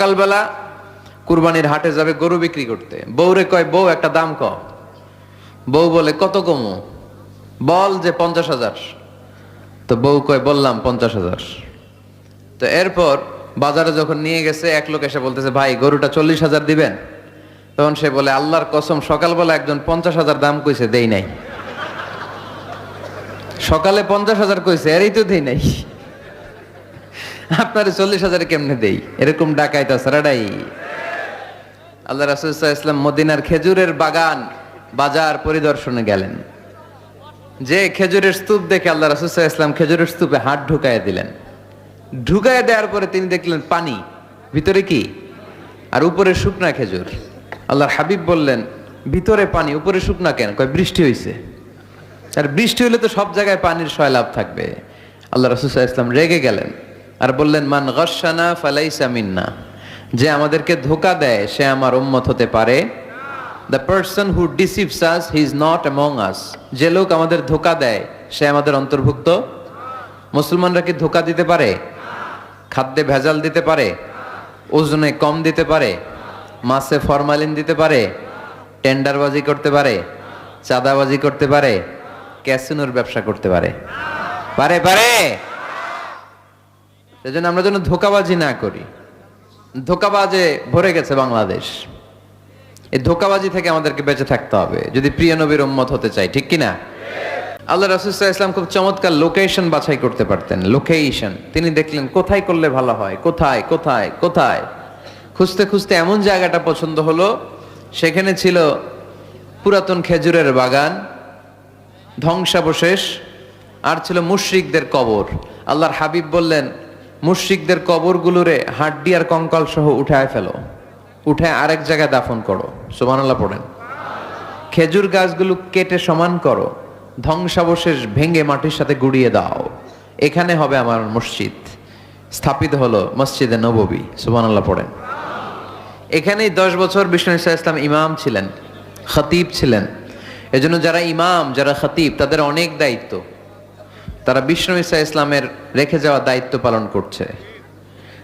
সকালবেলা কুরবানির হাটে যাবে গরু বিক্রি করতে। বউরে কয়, বউ, একটা দাম ক বউ বলে, কত কমু? বল যে পঞ্চাশ হাজার। তো বউ কয়, বললাম পঞ্চাশ হাজার। তো এরপর বাজারে যখন নিয়ে গেছে, এক লোক এসে বলতেছে, ভাই, গরুটা চল্লিশ হাজার দিবেন? তখন সে বলে, আল্লাহর কসম, সকালবেলা একজন পঞ্চাশ হাজার দাম কইছে, দেই নাই। সকালে পঞ্চাশ হাজার কইছে, এরই তো দেই নাই। আপনার চল্লিশ হাজারে কেমনে দেই? এরকম ডাকাইতা সারাডাই আল্লাহ রাসুল্লাহ ইসলাম মদিনার খেজুরের বাগান বাজার পরিদর্শনে গেলেন। যে খেজুরের স্তূপ দেখে আল্লাহ রাসুল্লাহ ইসলাম খেজুরের স্তূপে হাত ঢুকাইয়া দিলেন। ঢুকাইয়া দেওয়ার পরে তিনি দেখলেন পানি। ভিতরে কি? আর উপরে শুকনা খেজুর। আল্লাহর হাবিব বললেন, ভিতরে পানি, উপরে শুকনা কেন? কয়, বৃষ্টি হয়েছে আর বৃষ্টি হলে তো সব জায়গায় পানির সয়লাভ থাকবে। আল্লাহ রসুল্লাহ ইসলাম রেগে গেলেন। আর বললেন, মান গসানা ফালাইসা মিন্না। যে আমাদেরকে ধোকা দেয়, সে আমার উম্মত হতে পারে। The person who deceives us he is not among us যে লোক আমাদের ধোকা দেয়, সে আমাদের অন্তর্ভুক্ত। মুসলমানরা কি ধোকা দিতে পারে? খাদ্যে ভেজাল দিতে পারে? ওজনে কম দিতে পারে? মাছে ফরমালিন দিতে পারে? টেন্ডারবাজি করতে পারে? চাঁদাবাজি করতে পারে? ক্যাসিনোর ব্যবসা করতে পারে? পারে পারে। সেজন্য আমরা যেন ধোকাবাজি না করি। ধোকাবাজে ভরে গেছে বাংলাদেশ। এই ধোকাবাজি থেকে আমাদেরকে বেঁচে থাকতে হবে, যদি প্রিয় নবীর উম্মত হতে চাই, ঠিক কি না আল্লাহ রাসুল্লাহ ইসলাম খুব চমৎকার লোকেশন বাছাই করতে পারতেন লোকেশন তিনি দেখলেন, কোথায় করলে ভালো হয়? কোথায়? কোথায়? কোথায়? খুঁজতে খুঁজতে এমন জায়গাটা পছন্দ হলো, সেখানে ছিল পুরাতন খেজুরের বাগান, ধ্বংসাবশেষ, আর ছিল মুশরিকদের কবর। আল্লাহর হাবিব বললেন মুশরিকদের কবরগুলোরে হাড্ডি আর কঙ্কাল সহ উঠায় ফেলো। উঠে আরেক জায়গায় দাফন করো। সুবহানাল্লাহ পড়েন। খেজুর গাছগুলো কেটে সমান করো। ধ্বংসাবশেষ ভেঙে মাটির সাথে গুড়িয়ে দাও। এখানে হবে আমার মসজিদ। স্থাপিত হলো মসজিদে নববী। সুবহানাল্লাহ পড়েন। এখানেই দশ বছর বিষ্ণু ইসা ইসলাম ইমাম ছিলেন, খতিব ছিলেন। এজন্য যারা ইমাম, যারা খতিব, তাদের অনেক দায়িত্ব। তারা বিষ্ণু ইসা ইসলামের রেখে যাওয়া দায়িত্ব পালন করছে।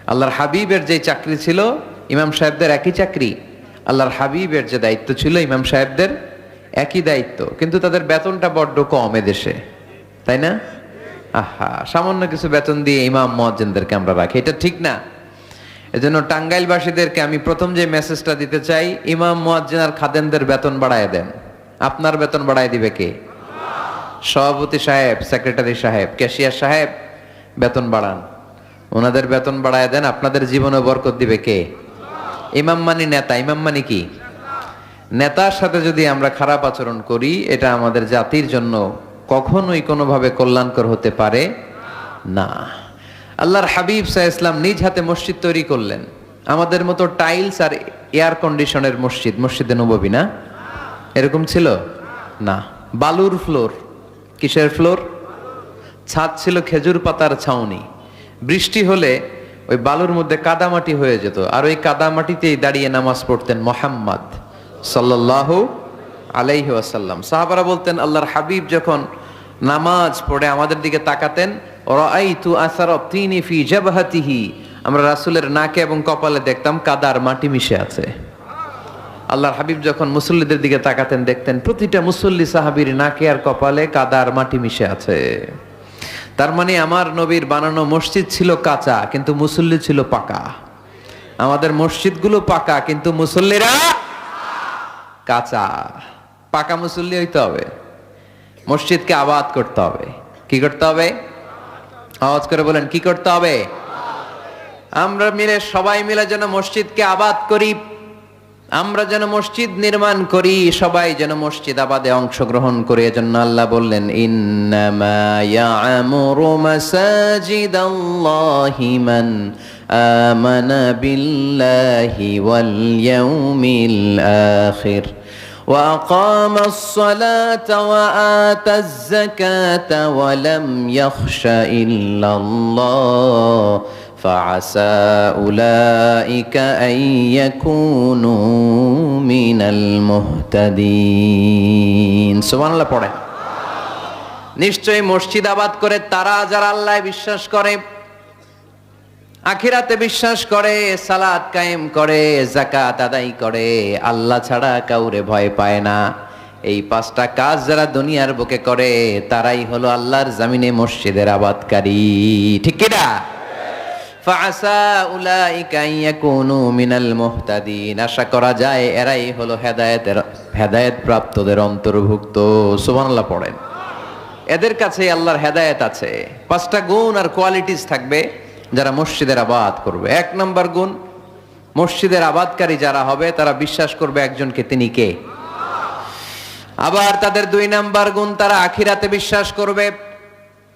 আল্লাহর হাবিবের যে চাকরি ছিল, ইমাম সাহেবদের একই চাকরি। আল্লাহর হাবিবের যে দায়িত্ব ছিল, ইমাম সাহেবদের একই দায়িত্ব। কিন্তু তাদের বেতনটা বড্ড কম দেশে তাই না? আহা, সামান্য কিছু বেতন দিয়ে ইমাম মহাজ্জেনদেরকে আমরা রাখি। এটা ঠিক না। এজন্য টাঙ্গাইলবাসীদেরকে আমি প্রথম যে মেসেজটা দিতে চাই, ইমাম মুয়াজ্জিন আর খাদেমদের বেতন বাড়ায় দেন। আপনার বেতন বাড়ায় দিবে কে? সভাপতি সাহেব সেক্রেটারি সাহেব ক্যাশিয়ার সাহেব, বেতন বাড়ান। ওনাদের বেতন বাড়ায় দেন, আপনাদের জীবনে বরকত দিবে কে? ইমাম মানি নেতা, ইমাম মানি কি? নেতার সাথে যদি আমরা খারাপ আচরণ করি, এটা আমাদের জাতির জন্য কখনোই কোনোভাবে কল্যাণকর হতে পারে না। আল্লাহর হাবিব সাহ ইসলাম নিজ হাতে মসজিদ তৈরি করলেন। আমাদের মতো টাইলস আর এয়ার কন্ডিশনের মসজিদ, মসজিদে নববী না? এরকম ছিল? না। বালুর ফ্লোর। কিসের ফ্লোর? ছাদ ছিল খেজুর পাতার ছাউনি। বৃষ্টি হলে ওই বালুর মধ্যে কাদামাটি হয়ে যেত, আর ওই কাদামাটিতেই দাঁড়িয়ে নামাজ পড়তেন মোহাম্মদ সাল্লাহ আলাইহি আসাল্লাম সাহাবারা বলতেন, আল্লাহর হাবিব যখন নামাজ পড়ে আমাদের দিকে তাকাতেন তিনি ফি আমরা রাসূলের নাকে এবং কপালে দেখতাম কাদার মাটি মিশে আছে। আল্লাহর হাবিব যখন মুসল্লিদের দিকে তাকাতেন, দেখতেন প্রতিটা মুসল্লি সাহাবীর নাকে আর কপালে কাদার মাটি মিশে আছে। তার মানে আমার নবীর বানানো মসজিদ ছিল কাঁচা, কিন্তু মুসল্লি ছিল পাকা। আমাদের মসজিদগুলো পাকা, কিন্তু মুসল্লিরা কাঁচা। পাকা মুসল্লি হইতে হবে। মসজিদকে আবাদ করতে হবে। কি করতে হবে? আওয়াজ করে বলেন, কি করতে হবে? আমরা মিলে, সবাই মিলে যেন মসজিদকে আবাদ করি। আমরা যেন মসজিদ নির্মাণ করি সবাই যেন মসজিদ আবাদে অংশগ্রহণ করে এজন্য আল্লাহ বললেন ইন্নামা ইয়ামুরু মাসাজিদাল্লাহি মান আমানা বিল্লাহি ওয়াল ইয়াউমিল আখির وأقام الصلاة وآتى الزكاة ولم يخش إلا الله فعسى أولئك أن يكونوا من المهتدين سبحان الله পড়ে নিশ্চয়ই মসজিদ আবাদ করে তারা যারা আল্লাহ বিশ্বাস করে আখিরাতে বিশ্বাস করে সালাত কায়েম করে জাকাত আদায় করে আল্লাহ ছাড়া কাউরে ভয় পায় না এই পাঁচটা কাজ যারা দুনিয়ার বুকে করে তারাই হলো আল্লাহর জামিনে মসজিদের আবাদকারী ঠিক কিনা ফাসা উলাইকা ইয়াকুনু মিনাল মুহতাদিন। আশা করা যায় এরাই হলো হেদায়েতের হেদায়েত প্রাপ্তদের অন্তর্ভুক্ত। সুবহানাল্লাহ পড়েন। এদের কাছে আল্লাহর হেদায়েত আছে। পাঁচটা গুণ আর কোয়ালিটিস থাকবে যারা মসজিদের আবাদ করবে। এক নম্বর গুণ, মসজিদের আবাদকারী যারা হবে, তারা বিশ্বাস করবে একজনকে তিনি কে? আবার তাদের দুই নাম্বার গুণ, তারা আখিরাতে বিশ্বাস করবে।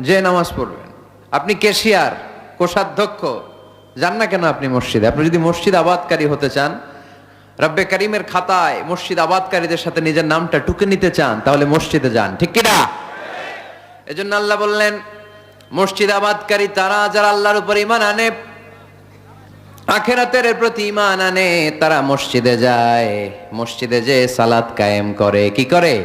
যে নামাজ পড়বেন। আপনি কেশিয়ার, কোষাধ্যক্ষ, যান না কেন আপনি মসজিদে? আপনি যদি মসজিদ আবাদকারী হতে চান, রব্বে করিমের খাতায় মসজিদ আবাদকারীদের সাথে নিজের নামটা টুকে নিতে চান, তাহলে মসজিদে যান। ঠিক কিনা? এজন্য আল্লাহ বললেন, মসজিদ আবাদকারী তারা যারা আল্লাহর উপর ইমান আনে, আখেরাতের প্রতি ইমান আনে, তারা মসজিদে যায়। মসজিদে যে সালাত কায়েম করে। কি করে?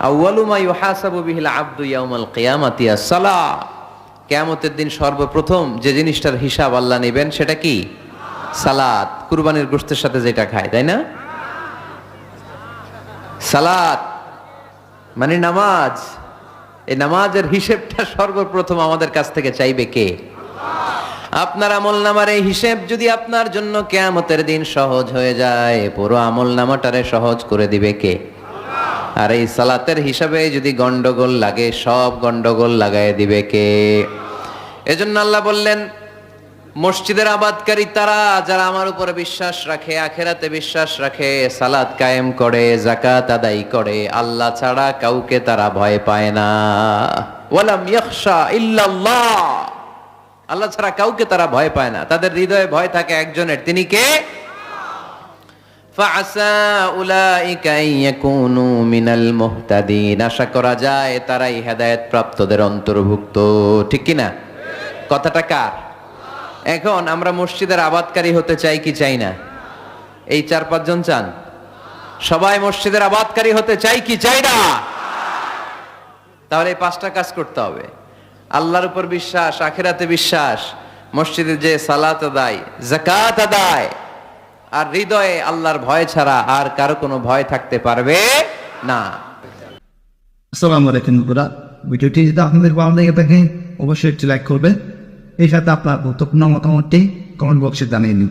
আউয়ালু মা ইউহাসাবু বিহিল আবদু ইয়াউমাল কিয়ামাতি আস-সালাহ কিয়ামতের দিন সর্বপ্রথম যে জিনিসটার হিসাব আল্লাহ নেবেন সেটা কি? সালাত। কুরবানির গোশতের সাথে যেটা খায়, তাই না? সালাত। মানে নামাজ। এই নামাজের হিসেবটা সর্বপ্রথম আমাদের কাছ থেকে চাইবে কে? আপনার আমল নামার এই হিসেব যদি আপনার জন্য কেয়ামতের দিন সহজ হয়ে যায়, পুরো আমল নামাটারে সহজ করে দিবে কে? আর এই সালাতের হিসাবে যদি গন্ডগোল লাগে, সব গন্ডগোল লাগাই দিবে কে? এজন্য আল্লাহ বললেন, মসজিদের আবাদকারী তারা যারা আমার উপরে বিশ্বাস রাখে, আখেরাতে বিশ্বাস রাখে, সালাত কায়েম করে জাকাত আদায় করে, আল্লাহ ছাড়া কাউকে তারা ভয় পায় না। ওয়ালাম ইয়াখশা ইল্লাল্লাহ। আল্লাহ ছাড়া কাউকে তারা ভয় পায় না। তাদের হৃদয়ে ভয় থাকে একজনের। তিনি কে ফাআসা উলাইকা আন ইয়াকুনু মিনাল মুহতাদিন আশা করা যায় তারাই অন্তর্ভুক্ত। কথাটা কার? এখন আমরা মসজিদের আবাদকারী হতে চাই কি চাই না? এই চার পাঁচজন চান? সবাই মসজিদের আবাদকারী হতে চাই কি চাই না? তাহলে এই পাঁচটা কাজ করতে হবে। আল্লাহর উপর বিশ্বাস, আখেরাতে বিশ্বাস, মসজিদে যে সালাত আদায় জাকাত আদায় আর হৃদয়ে আল্লাহর ভয় ছাড়া আর কারও কোনো ভয় থাকতে পারবে না। আসসালামু আলাইকুম বন্ধুরা, ভিডিওটি যদি আপনাদের ভালো লেগে থাকে, অবশ্যই একটি লাইক করবে। এই সাথে আপনার গুরুত্বপূর্ণ মতামতটি কমেন্ট বক্সে জানিয়ে নিন।